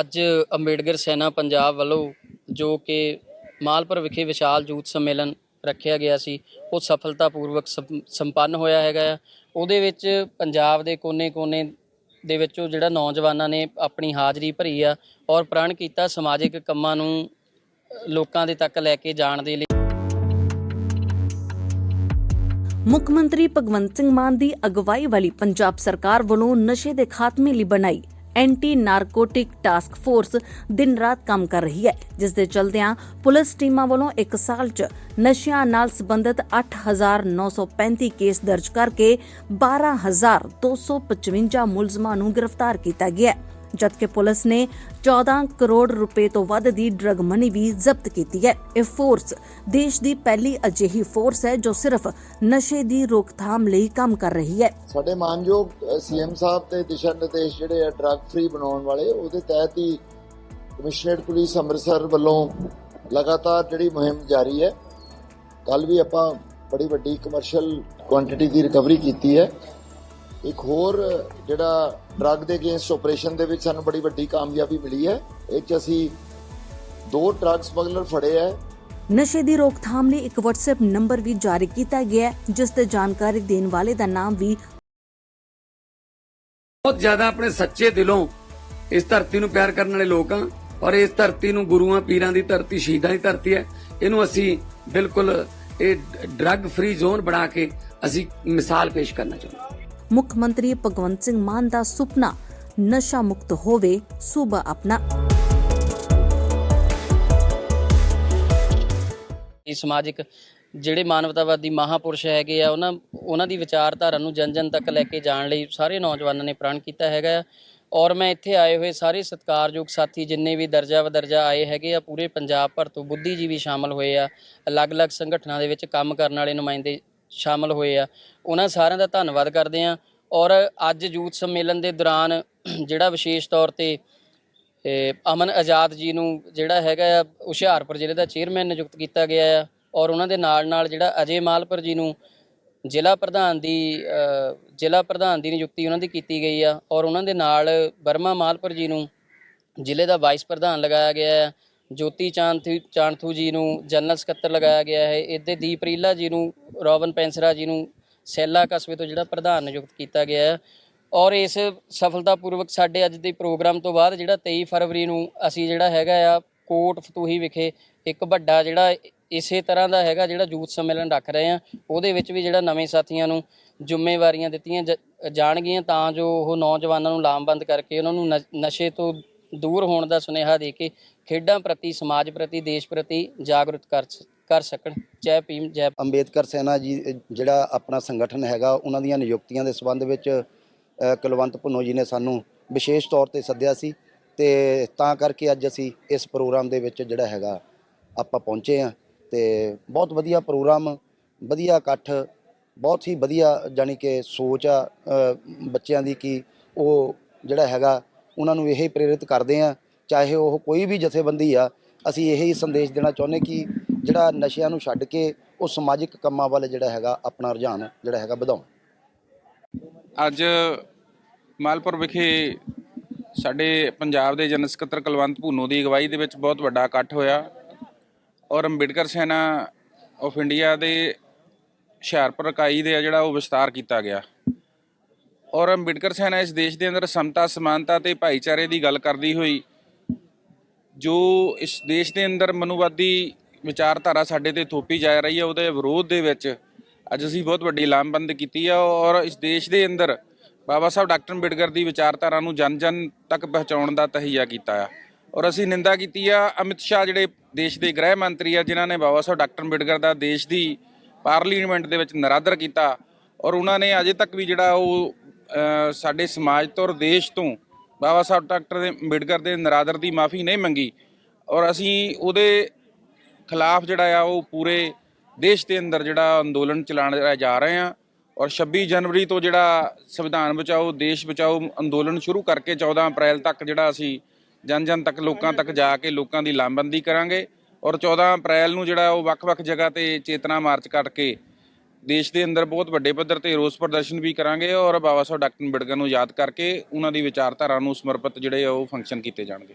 ਅੱਜ ਅੰਬੇਡਕਰ ਸੈਨਾ ਪੰਜਾਬ ਵੱਲੋਂ ਜੋ ਕਿ ਮਾਲਪੁਰ ਵਿਖੇ ਵਿਸ਼ਾਲ ਯੂਥ ਸੰਮੇਲਨ ਰੱਖਿਆ ਗਿਆ ਸੀ, ਉਹ ਸਫਲਤਾਪੂਰਵਕ ਸੰਪ- ਸੰਪੰਨ ਹੋਇਆ ਹੈਗਾ ਆ। ਉਹਦੇ ਵਿੱਚ ਪੰਜਾਬ ਦੇ ਕੋਨੇ-ਕੋਨੇ ਦੇ ਵਿੱਚੋਂ ਜਿਹੜਾ ਨੌਜਵਾਨਾਂ ਨੇ ਆਪਣੀ ਹਾਜ਼ਰੀ ਭਰੀ ਆ ਔਰ ਪ੍ਰਣ ਕੀਤਾ ਸਮਾਜਿਕ ਕੰਮਾਂ ਨੂੰ ਲੋਕਾਂ ਦੇ ਤੱਕ ਲੈ ਕੇ ਜਾਣ ਦੇ ਲਈ। ਮੁੱਖ ਮੰਤਰੀ ਭਗਵੰਤ ਸਿੰਘ ਮਾਨ ਦੀ ਅਗਵਾਈ ਵਾਲੀ ਪੰਜਾਬ ਸਰਕਾਰ ਵੱਲੋਂ ਨਸ਼ੇ ਦੇ ਖਾਤਮੇ ਲਈ ਬਣਾਈ ਐਂਟੀ ਨਾਰਕੋਟਿਕ ਟਾਸਕ ਫੋਰਸ ਦਿਨ ਰਾਤ ਕੰਮ ਕਰ ਰਹੀ ਹੈ ਜਿਸ ਦੇ ਚਲਦਿਆਂ ਪੁਲਿਸ ਟੀਮਾਂ ਵੱਲੋਂ ਇੱਕ ਸਾਲ 'ਚ ਨਸ਼ਿਆਂ ਨਾਲ ਸੰਬੰਧਿਤ 8935 ਕੇਸ ਦਰਜ ਕਰਕੇ 12255 ਮੁਲਜ਼ਮਾਂ ਨੂੰ ਗ੍ਰਿਫਤਾਰ ਕੀਤਾ ਗਿਆ ਹੈ। ਜਦਕਿ ਪੁਲਿਸ ਨੇ 14 ਕਰੋੜ ਰੁਪਏ ਤੋਂ ਵੱਧ ਦੀ ਡਰਗ ਮਨੀ ਵੀ ਜ਼ਬਤ ਕੀਤੀ ਹੈ। ਇਹ ਫੋਰਸ ਦੇਸ਼ ਦੀ ਪਹਿਲੀ ਅਜਿਹੀ ਫੋਰਸ ਹੈ ਜੋ ਸਿਰਫ ਨਸ਼ੇ ਦੀ ਰੋਕਥਾਮ ਲਈ ਕੰਮ ਕਰ ਰਹੀ ਹੈ। ਸਾਡੇ ਮਾਨਯੋਗ ਸੀਐਮ ਸਾਹਿਬ ਤੇ ਦਿਸ਼ਾ ਨਿਰਦੇਸ਼ ਜਿਹੜੇ ਆ ਡਰੱਗ ਫ੍ਰੀ ਬਣਾਉਣ ਵਾਲੇ, ਉਹਦੇ ਤਹਿਤ ਹੀ ਕਮਿਸ਼ਨਰੇਟ ਪੁਲਿਸ ਅੰਮ੍ਰਿਤਸਰ ਵੱਲੋਂ ਲਗਾਤਾਰ ਜਿਹੜੀ ਮੁਹਿੰਮ ਜਾਰੀ ਹੈ ਕੱਲ ਵੀ ਆਪਾਂ ਬੜੀ ਵੱਡੀ ਕਮਰਸ਼ੀਅਲ ਕੁਆਂਟੀਟੀ ਦੀ ਰਿਕਵਰੀ ਕੀਤੀ ਹੈ। ਇੱਕ ਹੋਰ ਜਿਹੜਾ ਡਰੱਗ ਦੇ ਅਗੇਂਸਟ ਆਪਰੇਸ਼ਨ ਦੇ ਵਿੱਚ ਸਾਨੂੰ ਬੜੀ ਵੱਡੀ ਕਾਮਯਾਬੀ ਮਿਲੀ ਹੈ ਇਹ 'ਚ ਅਸੀਂ ਦੋ ਡਰੱਗ ਸਮਗਲਰ ਫੜੇ ਹੈ। ਨਸ਼ੇ ਦੀ ਰੋਕਥਾਮ ਲਈ ਇੱਕ WhatsApp ਨੰਬਰ ਵੀ ਜਾਰੀ ਕੀਤਾ ਗਿਆ ਹੈ ਜਿਸ ਤੇ ਜਾਣਕਾਰੀ ਦੇਣ ਵਾਲੇ ਦਾ ਨਾਮ ਵੀ ਬਹੁਤ ਜ਼ਿਆਦਾ ਆਪਣੇ ਸੱਚੇ ਦਿਲੋਂ ਇਸ ਧਰਤੀ ਨੂੰ ਪਿਆਰ ਕਰਨ ਵਾਲੇ ਲੋਕ ਹਾਂ ਔਰ ਇਸ ਧਰਤੀ ਨੂੰ ਗੁਰੂਆਂ ਪੀਰਾਂ ਦੀ ਧਰਤੀ ਸ਼ਹੀਦਾਂ ਦੀ ਧਰਤੀ ਹੈ। ਇਹਨੂੰ ਅਸੀਂ ਬਿਲਕੁਲ ਇਹ ਡਰੱਗ ਫ੍ਰੀ ਜ਼ੋਨ ਬਣਾ ਕੇ ਅਸੀਂ ਮਿਸਾਲ ਪੇਸ਼ ਕਰਨਾ ਚਾਹੁੰਦੇ ਹਾਂ। ਮੁੱਖ ਮੰਤਰੀ ਭਗਵੰਤ ਸਿੰਘ ਮਾਨ ਦਾ ਸੁਪਨਾ, ਨਸ਼ਾ ਮੁਕਤ ਹੋਵੇ, ਸੂਬਾ ਆਪਣਾ। ਇਹ ਸਮਾਜਿਕ ਜਿਹੜੇ ਮਾਨਵਤਾਵਾਦੀ ਮਹਾਪੁਰਸ਼ ਹੈਗੇ ਆ, ਉਹਨਾਂ ਉਹਨਾਂ ਦੀ ਵਿਚਾਰਧਾਰਾ ਨੂੰ ਜਨ ਜਨ ਤੱਕ ਲੈ ਕੇ ਜਾਣ ਲਈ ਸਾਰੇ ਨੌਜਵਾਨਾਂ ਨੇ ਪ੍ਰਣ ਕੀਤਾ ਹੈਗਾ ਆ। ਔਰ ਮੈਂ ਇੱਥੇ ਆਏ ਹੋਏ ਸਾਰੇ ਸਤਿਕਾਰਯੋਗ ਸਾਥੀ, ਜਿੰਨੇ ਵੀ ਦਰਜਾ ਵਦਰਜਾ ਆਏ ਹੈਗੇ ਆ, ਪੂਰੇ ਪੰਜਾਬ ਭਰ ਤੋਂ ਬੁੱਧੀਜੀਵੀ ਸ਼ਾਮਲ ਹੋਏ ਆ। ਅਲੱਗ-ਅਲੱਗ ਸੰਗਠਨਾਂ ਦੇ ਵਿੱਚ ਕੰਮ ਕਰਨ ਵਾਲੇ ਨੁਮਾਇੰਦੇ ਸ਼ਾਮਲ ਹੋਏ ਆ। ਉਹਨਾਂ ਸਾਰਿਆਂ ਦਾ ਧੰਨਵਾਦ ਕਰਦੇ ਆ ਔਰ ਅੱਜ ਯੂਥ ਸੰਮੇਲਨ ਦੇ ਦੌਰਾਨ ਜਿਹੜਾ ਵਿਸ਼ੇਸ਼ ਤੌਰ ਤੇ ਅਮਨ ਆਜ਼ਾਦ ਜੀ ਨੂੰ ਜਿਹੜਾ ਹੈਗਾ ਆ, ਹੁਸ਼ਿਆਰਪੁਰ ਜ਼ਿਲ੍ਹੇ ਦਾ ਚੇਅਰਮੈਨ ਨਿਯੁਕਤ ਕੀਤਾ ਗਿਆ ਆ। ਔਰ ਉਹਨਾਂ ਦੇ ਨਾਲ ਨਾਲ ਜਿਹੜਾ ਅਜੇ ਮਾਲਪੁਰ ਜੀ ਨੂੰ ਜ਼ਿਲ੍ਹਾ ਪ੍ਰਧਾਨ ਦੀ ਜ਼ਿਲ੍ਹਾ ਪ੍ਰਧਾਨ ਦੀ ਨਿਯੁਕਤੀ ਉਹਨਾਂ ਦੀ ਕੀਤੀ ਗਈ ਆ। ਔਰ ਉਹਨਾਂ ਦੇ ਨਾਲ ਬਰਮਾ ਮਾਲਪੁਰ ਜੀ ਨੂੰ ਜ਼ਿਲ੍ਹੇ ਦਾ ਵਾਈਸ ਪ੍ਰਧਾਨ ਲਗਾਇਆ ਗਿਆ ਹੈ ਜੋਤੀ ਚਾਂਥੂ ਚਾਂਥੂ ਜੀ ਨੂੰ ਜਨਰਲ ਸਕੱਤਰ ਲਗਾਇਆ ਗਿਆ ਹੈ। ਇਹਦੇ ਦੀਪ ਰੀਲਾ ਜੀ ਨੂੰ, ਰੋਬਨ ਪੈਂਸਰਾ ਜੀ ਨੂੰ ਸੈਲਾ ਕਸਬੇ ਤੋਂ ਜਿਹੜਾ ਪ੍ਰਧਾਨ ਨਿਯੁਕਤ ਕੀਤਾ ਗਿਆ ਹੈ। ਔਰ ਇਸ ਸਫਲਤਾਪੂਰਵਕ ਸਾਡੇ ਅੱਜ ਦੇ ਪ੍ਰੋਗਰਾਮ ਤੋਂ ਬਾਅਦ ਜਿਹੜਾ 23 ਫਰਵਰੀ ਨੂੰ ਅਸੀਂ ਜਿਹੜਾ ਹੈਗਾ ਆ ਕੋਟ ਫਤੂਹੀ ਵਿਖੇ ਇੱਕ ਵੱਡਾ ਜਿਹੜਾ ਇਸੇ ਤਰ੍ਹਾਂ ਦਾ ਹੈਗਾ ਜਿਹੜਾ ਯੂਥ ਸੰਮੇਲਨ ਰੱਖ ਰਹੇ ਆ ਉਹਦੇ ਵਿੱਚ ਵੀ ਜਿਹੜਾ ਨਵੇਂ ਸਾਥੀਆਂ ਨੂੰ ਜ਼ਿੰਮੇਵਾਰੀਆਂ ਦਿੱਤੀਆਂ ਜਾਣਗੀਆਂ ਤਾਂ ਜੋ ਉਹ ਨੌਜਵਾਨਾਂ ਨੂੰ ਲਾਮਬੰਦ ਕਰਕੇ ਉਹਨਾਂ ਨੂੰ ਨ- ਨਸ਼ੇ ਤੋਂ ਦੂਰ ਹੋਣ ਦਾ ਸੁਨੇਹਾ ਦੇ ਕੇ ਖੇਡਾਂ ਪ੍ਰਤੀ, ਸਮਾਜ ਪ੍ਰਤੀ, ਦੇਸ਼ ਪ੍ਰਤੀ ਜਾਗਰੂਕ ਕਰ ਕਰ ਸਕਣ। ਜੈ ਭੀਮ, ਜੈ ਅੰਬੇਦਕਰ ਸੈਨਾ ਜੀ ਜਿਹੜਾ ਆਪਣਾ ਸੰਗਠਨ ਹੈਗਾ, ਉਹਨਾਂ ਦੀਆਂ ਨਿਯੁਕਤੀਆਂ ਦੇ ਸੰਬੰਧ ਵਿੱਚ ਕੁਲਵੰਤ ਭੁੰਨੋ ਜੀ ਨੇ ਸਾਨੂੰ ਵਿਸ਼ੇਸ਼ ਤੌਰ ਤੇ ਸੱਦਿਆ ਸੀ ਤੇ ਤਾਂ ਕਰਕੇ ਅੱਜ ਅਸੀਂ ਇਸ ਪ੍ਰੋਗਰਾਮ ਦੇ ਵਿੱਚ ਜਿਹੜਾ ਹੈਗਾ, ਆਪਾਂ ਪਹੁੰਚੇ ਆ ਤੇ ਬਹੁਤ ਵਧੀਆ ਪ੍ਰੋਗਰਾਮ, ਵਧੀਆ ਇਕੱਠ, ਬਹੁਤ ਹੀ ਵਧੀਆ ਜਾਨੀ ਕਿ ਸੋਚ ਆ ਬੱਚਿਆਂ ਦੀ ਕਿ ਉਹ ਜਿਹੜਾ ਹੈਗਾ ਉਹਨਾਂ ਨੂੰ ਇਹ ਹੀ ਪ੍ਰੇਰਿਤ ਕਰਦੇ ਆ ਚਾਹੇ ਉਹ ਕੋਈ ਵੀ ਜਥੇਬੰਦੀ ਆ, ਅਸੀਂ ਇਹ ਹੀ ਸੰਦੇਸ਼ ਦੇਣਾ ਚਾਹੁੰਦੇ ਕਿ ਜਿਹੜਾ ਨਸ਼ਿਆਂ ਨੂੰ ਛੱਡ ਕੇ ਉਹ ਸਮਾਜਿਕ ਕੰਮਾਂ ਵੱਲ ਜਿਹੜਾ ਹੈਗਾ ਆਪਣਾ ਰੁਝਾਨ ਜਿਹੜਾ ਹੈਗਾ ਵਧਾਉਣ। ਅੱਜ ਮਾਲਪੁਰ ਵਿਖੇ ਸਾਡੇ ਪੰਜਾਬ ਦੇ ਜਨਰਲ ਸਕੱਤਰ ਕੁਲਵੰਤ ਭੂਨੋ ਦੀ ਅਗਵਾਈ ਦੇ ਵਿੱਚ ਬਹੁਤ ਵੱਡਾ ਇਕੱਠ ਹੋਇਆ ਔਰ ਅੰਬੇਡਕਰ ਸੈਨਾ ਆਫ ਇੰਡੀਆ ਦੇ ਹੁਸ਼ਿਆਰਪੁਰ ਇਕਾਈ ਦੇ ਆ ਜਿਹੜਾ ਉਹ ਵਿਸਤਾਰ ਕੀਤਾ ਗਿਆ। ਔਰ ਅੰਬੇਡਕਰ ਸੈਨਾ ਇਸ ਦੇਸ਼ ਦੇ ਅੰਦਰ ਸਮਤਾ, ਸਮਾਨਤਾ ਤੇ ਭਾਈਚਾਰੇ ਦੀ ਗੱਲ ਕਰਦੀ ਹੋਈ, ਜੋ ਇਸ ਦੇਸ਼ ਦੇ ਅੰਦਰ ਮਨੁਵਾਦੀ ਵਿਚਾਰਧਾਰਾ ਸਾਡੇ ਤੇ ਥੋਪੀ ਜਾ ਰਹੀ ਹੈ, ਉਹਦੇ ਵਿਰੋਧ ਦੇ ਵਿੱਚ ਅੱਜ ਅਸੀਂ ਬਹੁਤ ਵੱਡੀ ਲਾਮਬੰਦ ਕੀਤੀ ਆ ਔਰ ਇਸ ਦੇਸ਼ ਦੇ ਅੰਦਰ ਬਾਬਾ ਸਾਹਿਬ ਡਾਕਟਰ ਅੰਬੇਡਕਰ ਦੀ ਵਿਚਾਰਧਾਰਾ ਨੂੰ ਜਨ ਜਨ ਤੱਕ ਪਹੁੰਚਾਉਣ ਦਾ ਤਹੀਆ ਕੀਤਾ ਆ। ਔਰ ਅਸੀਂ ਨਿੰਦਾ ਕੀਤੀ ਆ, ਅਮਿਤ ਸ਼ਾਹ ਜਿਹੜੇ ਦੇਸ਼ ਦੇ ਗ੍ਰਹਿ ਮੰਤਰੀ ਆ, ਜਿਨ੍ਹਾਂ ਨੇ ਬਾਬਾ ਸਾਹਿਬ ਡਾਕਟਰ ਅੰਬੇਡਕਰ ਦਾ ਦੇਸ਼ ਦੀ ਪਾਰਲੀਮੈਂਟ ਦੇ ਵਿੱਚ ਨਰਾਦਰ ਕੀਤਾ ਔਰ ਉਹਨਾਂ ਨੇ ਅਜੇ ਤੱਕ ਵੀ ਜਿਹੜਾ ਉਹ ਸਾਡੇ ਸਮਾਜ ਤੋਂ ਔਰ ਦੇਸ਼ ਤੋਂ ਬਾਬਾ ਸਾਹਿਬ ਡਾਕਟਰ ਦੇ ਅੰਬੇਡਕਰ ਦੇ ਨਰਾਦਰ ਦੀ ਮਾਫੀ ਨਹੀਂ ਮੰਗੀ ਔਰ ਅਸੀਂ ਉਹਦੇ ਖਿਲਾਫ ਜਿਹੜਾ ਆ, ਉਹ ਪੂਰੇ ਦੇਸ਼ ਦੇ ਅੰਦਰ ਜਿਹੜਾ ਅੰਦੋਲਨ ਚਲਾਉਣ ਜਾ ਰਹੇ ਆ ਔਰ 26 ਜਨਵਰੀ ਤੋਂ ਜਿਹੜਾ ਸੰਵਿਧਾਨ ਬਚਾਓ, ਦੇਸ਼ ਬਚਾਓ ਅੰਦੋਲਨ ਸ਼ੁਰੂ ਕਰਕੇ 14 ਅਪ੍ਰੈਲ ਤੱਕ ਜਿਹੜਾ ਅਸੀਂ ਜਨ ਜਨ ਤੱਕ ਲੋਕਾਂ ਤੱਕ ਜਾ ਕੇ ਲੋਕਾਂ ਦੀ ਲਾਮਬੰਦੀ ਕਰਾਂਗੇ ਔਰ 14 ਅਪ੍ਰੈਲ ਨੂੰ ਜਿਹੜਾ ਉਹ ਵੱਖ-ਵੱਖ ਜਗ੍ਹਾ ਤੇ ਚੇਤਨਾ ਮਾਰਚ ਕਰਕੇ ਦੇਸ਼ ਦੇ ਅੰਦਰ ਬਹੁਤ ਵੱਡੇ ਪੱਧਰ ਤੇ ਰੋਸ ਪ੍ਰਦਰਸ਼ਨ ਵੀ ਕਰਾਂਗੇ ਔਰ ਬਾਬਾ ਸਾਹਿਬ ਡਾਕਟਰ ਅੰਬੇਡਕਰ ਨੂੰ ਯਾਦ ਕਰਕੇ ਉਹਨਾਂ ਦੀ ਵਿਚਾਰਧਾਰਾ ਨੂੰ ਸਮਰਪਿਤ ਜਿਹੜੇ ਆ ਉਹ ਫੰਕਸ਼ਨ ਕੀਤੇ ਜਾਣਗੇ।